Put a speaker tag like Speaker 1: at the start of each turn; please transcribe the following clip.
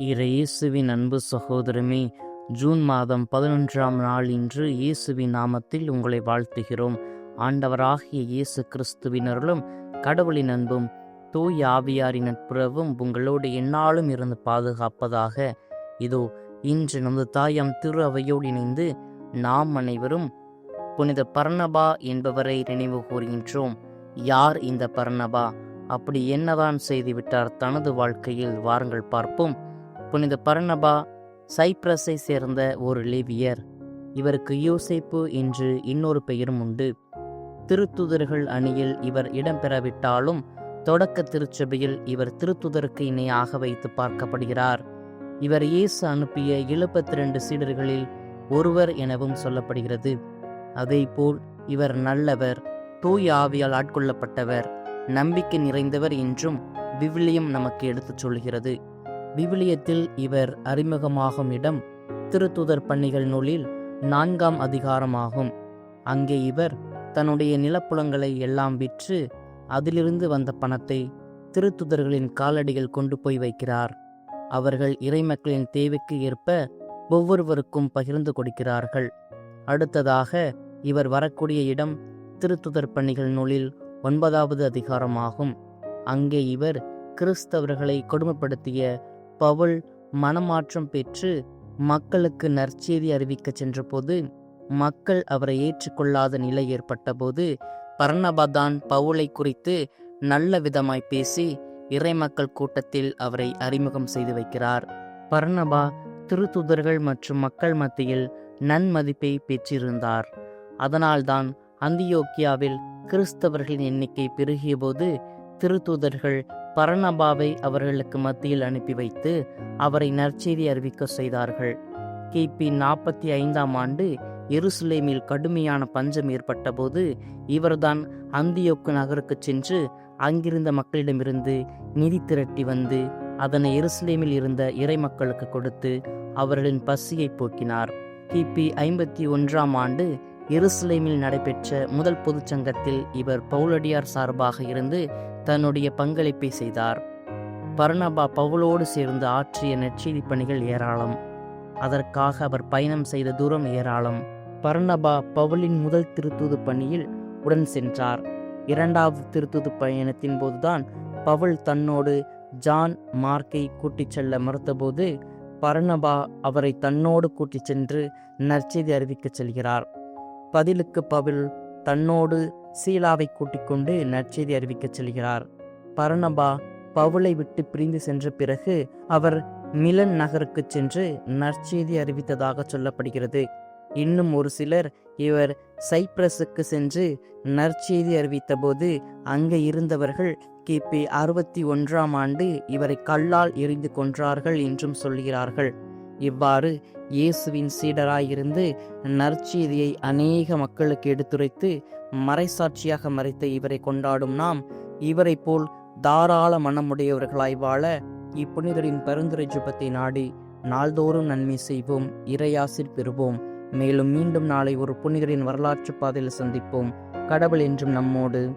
Speaker 1: இயேசுவின் அன்பு சகோதரமே ஜூன் மாதம் பதினொன்றாம் நாள் இன்று இயேசுவின் நாமத்தில் உங்களை வாழ்த்துகிறோம். ஆண்டவராகிய இயேசு கிறிஸ்துவின் அருளும் கடவுளின் அன்பும் தூய் ஆவியாரின் நட்புறவும் உங்களோடு எந்நாளும் இருந்து பாதுகாப்பதாக. இதோ இன்று நமது தாயாம் திரு அவையோடு இணைந்து நாம் அனைவரும் புனித பர்ணபா என்பவரை நினைவு கூறுகின்றோம் யார் இந்த பர்ணபா? அப்படி என்னதான் செய்துவிட்டார் தனது வாழ்க்கையில்? வாருங்கள் பார்ப்போம். புனித பர்ணபா சைப்ரஸை சேர்ந்த ஒரு லேவியர். இவருக்கு யோசேப்பு என்று இன்னொரு பெயரும் உண்டு. திருத்துதர்கள் அணியில் இவர் இடம்பெறவிட்டாலும் தொடக்க திருச்சபையில் இவர் திருத்துதருக்கு இணையாக வைத்து பார்க்கப்படுகிறார். இவர் இயேசு அனுப்பிய எழுபத்தி ரெண்டு சீடர்களில் ஒருவர் எனவும் சொல்லப்படுகிறது. அதேபோல் இவர் நல்லவர் தூய் ஆவியால் ஆட்கொள்ளப்பட்டவர் நம்பிக்கை நிறைந்தவர் என்றும் விவிலியம் நமக்கு எடுத்துச் சொல்கிறது விவிலியத்தில் இவர் அறிமுகமாகும் இடம் திருத்துதர் பணிகள் நூலில் நான்காம் அதிகாரமாகும். அங்கே இவர் தன்னுடைய நிலப்புலங்களை எல்லாம் விற்று அதிலிருந்து வந்த பணத்தை திருத்துதர்களின் காலடியில் கொண்டு போய் வைக்கிறார். அவர்கள் இறைமக்களின் தேவைக்கு ஏற்ப ஒவ்வொருவருக்கும் பகிர்ந்து கொடுக்கிறார்கள். அடுத்ததாக இவர் வரக்கூடிய இடம் திருத்துதர் பணிகள் நூலில் ஒன்பதாவது அதிகாரமாகும். அங்கே இவர் கிறிஸ்தவர்களை கொடுமைப்படுத்திய பவுல் மனமாற்றம் பெற்று மக்களுக்கு நற்செய்தி அறிவிக்க சென்றபோது மக்கள் அவரை ஏற்றுக்கொள்ளாத நிலை ஏற்பட்டபோது பர்ணபாதான் பவுலை குறித்து நல்ல விதமாய் பேசி இறைமக்கள் கூட்டத்தில் அவரை அறிமுகம் செய்து வைக்கிறார். பர்ணபா திருத்துதர்கள் மற்றும் மக்கள் மத்தியில் நன்மதிப்பை பெற்றிருந்தார். அதனால்தான் அந்தியோக்கியாவில் கிறிஸ்தவர்களின் எண்ணிக்கை பெருகியபோது திருத்தூதர்கள் பரணபாவை அவர்களுக்கு மத்தியில் அனுப்பி வைத்து அவரை நற்செய்தி அறிவிக்க செய்தார்கள். கிபி நாற்பத்தி ஐந்தாம் ஆண்டு எருசலேமில் கடுமையான பஞ்சம் ஏற்பட்டபோது இவர்தான் அந்தியோக்கு நகருக்கு சென்று அங்கிருந்த மக்களிடமிருந்து நிதி திரட்டி வந்து அதனை எருசலேமில் இருந்த இறை மக்களுக்கு கொடுத்து அவர்களின் பசியை போக்கினார். கிபி ஐம்பத்தி ஒன்றாம் ஆண்டு எருசலேமில் நடைபெற்ற முதல் பொதுச்சங்கத்தில் இவர் பவுலடியார் சார்பாக இருந்து தன்னுடைய பங்களிப்பை செய்தார். பர்ணபா பவுலோடு சேர்ந்து ஆற்றிய நெற்செய்தி பணிகள் ஏராளம். அதற்காக அவர் பயணம் செய்த தூரம் ஏராளம். பர்ணபா பவுலின் முதல் திருத்தூது பணியில் உடன் சென்றார். இரண்டாவது திருத்தூது பயணத்தின் போதுதான் பவுல் தன்னோடு ஜான் மார்க்கை கூட்டிச் செல்ல மறுத்தபோது பர்ணபா அவரை தன்னோடு கூட்டிச் சென்று நற்செய்தி அறிவிக்கச் செல்கிறார். பதிலுக்கு பவில் தன்னோடு சீலாவை கூட்டிக் கொண்டு நற்செய்தி அறிவிக்கச் செல்கிறார். பர்ணபா பவுலை விட்டு பிரிந்து சென்ற பிறகு அவர் மிலன் நகருக்கு சென்று நற்செய்தி அறிவித்ததாக சொல்லப்படுகிறது. இன்னும் ஒரு சிலர் இவர் சைப்ரஸுக்கு சென்று நற்செய்தி அறிவித்தபோது அங்கே இருந்தவர்கள் கிபி அறுபத்தி ஒன்றாம் ஆண்டு இவரை கல்லால் எரிந்து கொன்றார்கள் என்றும் சொல்கிறார்கள். இவ்வாறு இயேசுவின் சீடராயிருந்து நற்செய்தியை அநேக மக்களுக்கு எடுத்துரைத்து மறைசாட்சியாக மறைத்த இவரை கொண்டாடும் நாம் இவரை போல் தாராள மனமுடையவர்களாய் வாழ இப்புனிதரின் பரிந்துரை ஜுபத்தை நாடி நாள்தோறும் நன்மை செய்வோம் இறையாசிர் பெறுவோம். மேலும் மீண்டும் நாளை ஒரு புனிதரின் வரலாற்று பாதையில் சந்திப்போம். கடவுள் என்றும் நம்மோடு.